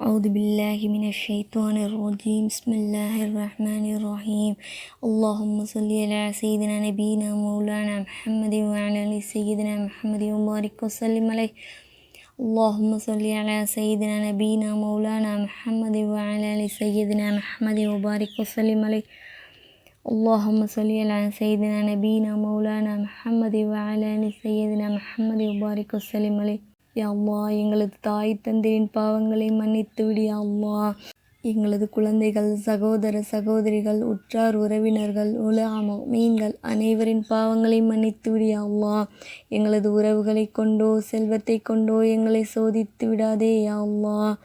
أعوذ بالله من الشيطان الرجيم. بسم الله الرحمن الرحيم. اللهم صل على سيدنا نبينا مولانا محمد وعلى آل سيدنا محمد وبارك وسلم عليه. اللهم صل على سيدنا نبينا مولانا محمد وعلى آل سيدنا محمد وبارك وسلم عليه. اللهم صل على سيدنا نبينا مولانا محمد وعلى آل سيدنا محمد وبارك وسلم عليه. யா அம்மா எங்களது தாய் தந்தையின் பாவங்களை மன்னித்து விடு அம்மா. எங்களது குழந்தைகள் சகோதர சகோதரிகள் உற்றார் உறவினர்கள் உலகமோ மீன்கள் அனைவரின் பாவங்களை மன்னித்து விடு அம்மா. எங்களது உறவுகளை கொண்டோ செல்வத்தை கொண்டோ எங்களை சோதித்து விடாதே யா அம்மா.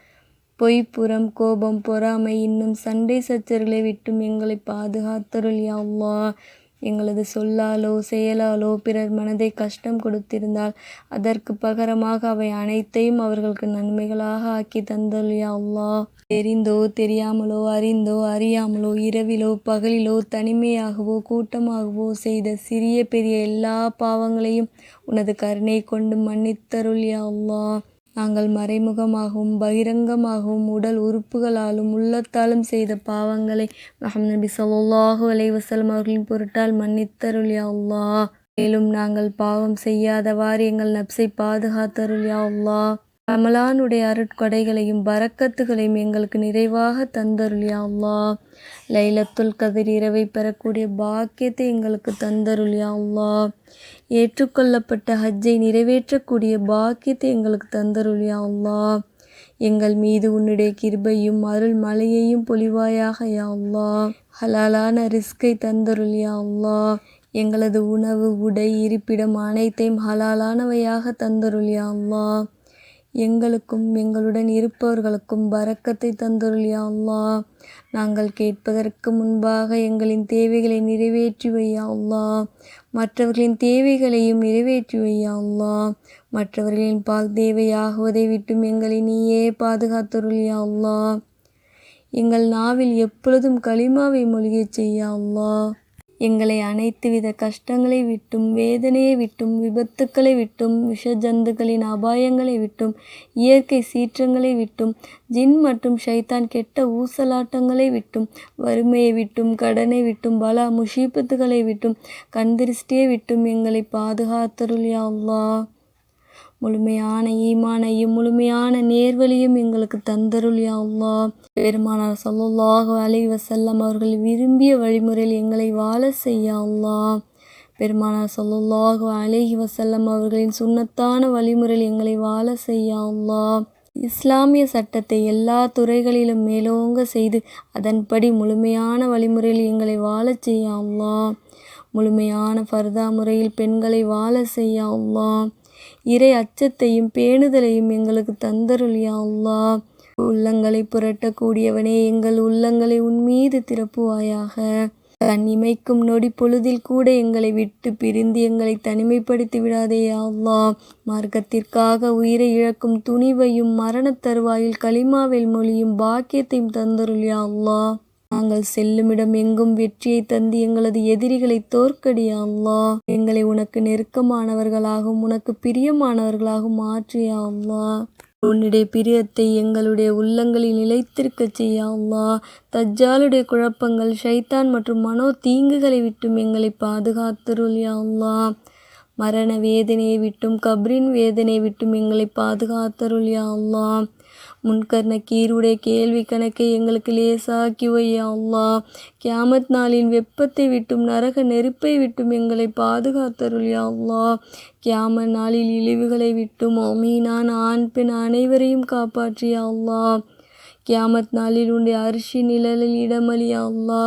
பொய் புறம் கோபம் பொறாமை இன்னும் சண்டை சச்சர்களை விட்டும் எங்களை பாதுகாத்தருள் யா அம்மா. எங்களது சொல்லாலோ செயலாலோ பிறர் மனதை கஷ்டம் கொடுத்திருந்தால் அதற்கு பகரமாக அவை அனைத்தையும் அவர்களுக்கு நன்மைகளாக ஆக்கி தந்தல்யா யா தெரிந்தோ தெரியாமலோ அறிந்தோ அறியாமலோ இரவிலோ பகலிலோ தனிமையாகவோ கூட்டமாகவோ செய்த சிறிய பெரிய எல்லா பாவங்களையும் உனது கருணை கொண்டு மன்னித்தருள் யா நாங்கள் மறைமுகமாகவும் பகிரங்கமாகவும் உடல் உறுப்புகளாலும் உள்ளத்தாலும் செய்த பாவங்களை மஹம் நபி சொல்லாஹு அலைவசலம் அவர்களின் பொருட்டால் மன்னித்தருள்யா அல்லா மேலும் நாங்கள் பாவம் செய்யாதவாறு எங்கள் நப்சை பாதுகாத்தருள் யா ரமலானுடைய அருட்கொடைகளையும் பறக்கத்துகளையும் எங்களுக்கு நிறைவாக தந்தருளியா லைலத்துல் கதிர் இரவை பெறக்கூடிய பாக்கியத்தை எங்களுக்கு தந்தருள் யா ஏற்றுக்கொள்ளப்பட்ட ஹஜ்ஜை நிறைவேற்றக்கூடிய பாக்கியத்தை எங்களுக்கு தந்தருள் யா எங்கள் மீது உன்னுடைய கிருபையும் அருள் மலையையும் பொலிவாயாக யா அல்லாஹ். ஹலாலான ரிஸ்கை தந்தருள் யா எங்களது உணவு உடை இருப்பிடம் அனைத்தையும் ஹலாலானவையாக தந்தருள் யா அல்லாஹ். எங்களுக்கும் எங்களுடன் இருப்பவர்களுக்கும் பரக்கத்தை தந்தருள் யா அல்லா நாங்கள் கேட்பதற்கு முன்பாக எங்களின் தேவைகளை நிறைவேற்றி வையா அல்லா மற்றவர்களின் தேவைகளையும் நிறைவேற்றி வையா அல்லா மற்றவர்களின் பால் தேவையாகுவதை விட்டும் எங்களை நீயே பாதுகாத்தருள் யா அல்லா எங்கள் நாவில் எப்பொழுதும் களிமாவை மொழியச் செய்யா அல்லா எங்களை அனைத்து வித கஷ்டங்களை விட்டும் வேதனையை விட்டும் விபத்துக்களை விட்டும் விஷஜந்துகளின் அபாயங்களை விட்டும் இயற்கை சீற்றங்களை விட்டும் ஜின் மற்றும் ஷைத்தான் கெட்ட ஊசலாட்டங்களை விட்டும் வறுமையை விட்டும் கடனை விட்டும் பலா முஷீபத்துகளை விட்டும் கண்திருஷ்டியை விட்டும் எங்களை பாதுகாத்தருள் யா அல்லாஹ். முழுமையான ஈமானையும் முழுமையான நேர்வழியும் எங்களுக்கு தந்தருள் யா பெருமானார் ஸல்லல்லாஹு அலைஹி வசல்லம் அவர்கள் விரும்பிய வழிமுறையில் எங்களை வாழ செய்ய பெருமானார் ஸல்லல்லாஹு அலைஹி வசல்லம் அவர்களின் சுண்ணத்தான வழிமுறையில் எங்களை வாழ செய்ய இஸ்லாமிய சட்டத்தை எல்லா துறைகளிலும் மேலோங்க செய்து அதன்படி முழுமையான வழிமுறையில் எங்களை வாழச் செய்ய முழுமையான ஃபர்தா முறையில் பெண்களை வாழ செய்ய இறை அச்சத்தையும் பேணுதலையும் எங்களுக்கு தந்தருள் அல்லா உள்ளங்களை புரட்டக்கூடியவனே எங்கள் உள்ளங்களை உன்மீது திறப்புவாயாக. கண் இமைக்கும் நொடி பொழுதில் கூட எங்களை விட்டு பிரிந்து எங்களை தனிமைப்படுத்தி விடாதே அல்லா மார்க்கத்திற்காக உயிரை இழக்கும் துணிவையும் மரணத் தருவாயில் களிமாவில் மொழியும் பாக்கியத்தையும் தந்தருள் அல்லா நாங்கள் செல்லுமிடம் எங்கும் வெற்றியை தந்து எங்களது எதிரிகளை தோற்கடியா அல்லா எங்களை உனக்கு நெருக்கமானவர்களாகவும் உனக்கு பிரியமானவர்களாகவும் மாற்றியா அல்லாஹ். உன்னுடைய பிரியத்தை எங்களுடைய உள்ளங்களில் நிலைத்திருக்க செய்ய அல்லாஹ். தஜ்ஜாலுடைய குழப்பங்கள் ஷைத்தான் மற்றும் மனோ தீங்குகளை விட்டும் எங்களை பாதுகாத்தருள் யா மரண வேதனையை விட்டும் கப்ரின் வேதனையை விட்டும் எங்களை பாதுகாத்தருள் யா அல்லா முன்கர் நக்கீருடைய கேள்வி கணக்கை எங்களுக்கு லேசாக்கி வையா அல்லாஹ். கியாமத் நாளின் வெப்பத்தை விட்டும் நரக நெருப்பை விட்டும் எங்களை பாதுகாத்தருள் யா அல்லா கியாமத் நாளில் இழிவுகளை விட்டும் அமீனான் ஆண் பெண் அனைவரையும் காப்பாற்றியா அல்லா கியாமத் நாளில் உன்னுடைய அரிசி நிழலில் இடமளியா அல்லா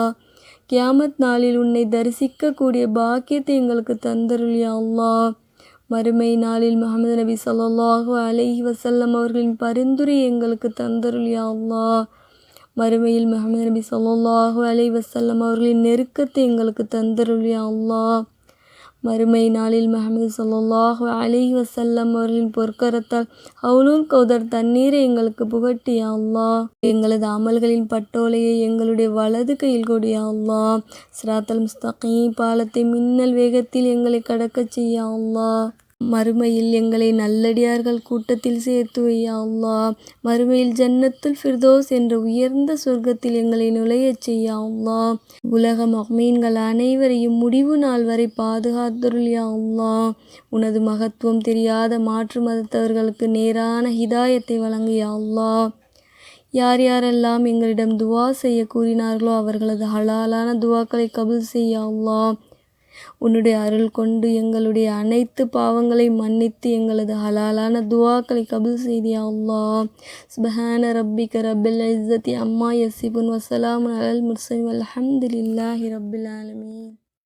கியாமத் நாளில் உன்னை தரிசிக்கக்கூடிய பாக்கியத்தை எங்களுக்கு தந்தருள் யா மறுமை நாளில் முகமது நபி சொல்லாஹு அலஹி வசல்லம் அவர்களின் பரிந்துரை எங்களுக்கு தந்தருள் யா அல்லாஹ். மறுமையில் முகமது நபி சொல்லாஹு அலை வசல்லம் அவர்களின் நெருக்கத்தை எங்களுக்கு தந்தருள் யா அல்லாஹ். மறுமை நாளில் மஹமது ஸல்லல்லாஹு அலி வசல்லம் அவர்களின் பொற்கரத்தால் ஹவுலுல் கௌதர் தண்ணீரை எங்களுக்கு புகட்டி அல்லா அல்லாஹ். எங்களது அமல்களின் பட்டோலையை எங்களுடைய வலது கையில் கொடிய யா அல்லாஹ். சிராத்தல் முஸ்தகி பாலத்தை மின்னல் வேகத்தில் எங்களை கடக்கச் செய்ய அல்லாஹ். மறுமையில் எங்களை நல்லடியார்கள் கூட்டத்தில் சேர்த்து வையா யா மறுமையில் ஜன்னத்துல் ஃபிர்தோஸ் என்ற உயர்ந்த சொர்க்கத்தில் எங்களை நுழையச் செய்ய அல்லா உலக மஹ்மீன்கள் அனைவரையும் முடிவு நாள் வரை பாதுகாத்தருள் யா உனது மகத்துவம் தெரியாத மாற்று மதத்தவர்களுக்கு நேரான ஹிதாயத்தை வழங்கு அல்லா யார் யாரெல்லாம் எங்களிடம் துவா செய்ய கூறினார்களோ அவர்களது ஹலாலான துவாக்களை கபுல் செய்ய அல்லா உன்னுடைய அருள் கொண்டு எங்களுடைய அனைத்து பாவங்களை மன்னித்து எங்களது ஹலாலான துவாக்களை கபுல் செய்தியா அல்லா சுபஹான ரப்பிக ரபில் இஸ்ஸத்தி அம்மா யசிபுன் வசலாம் அலல் முர்சலிம் அலமதுல்லாஹி ரபில் ஆலமீன்.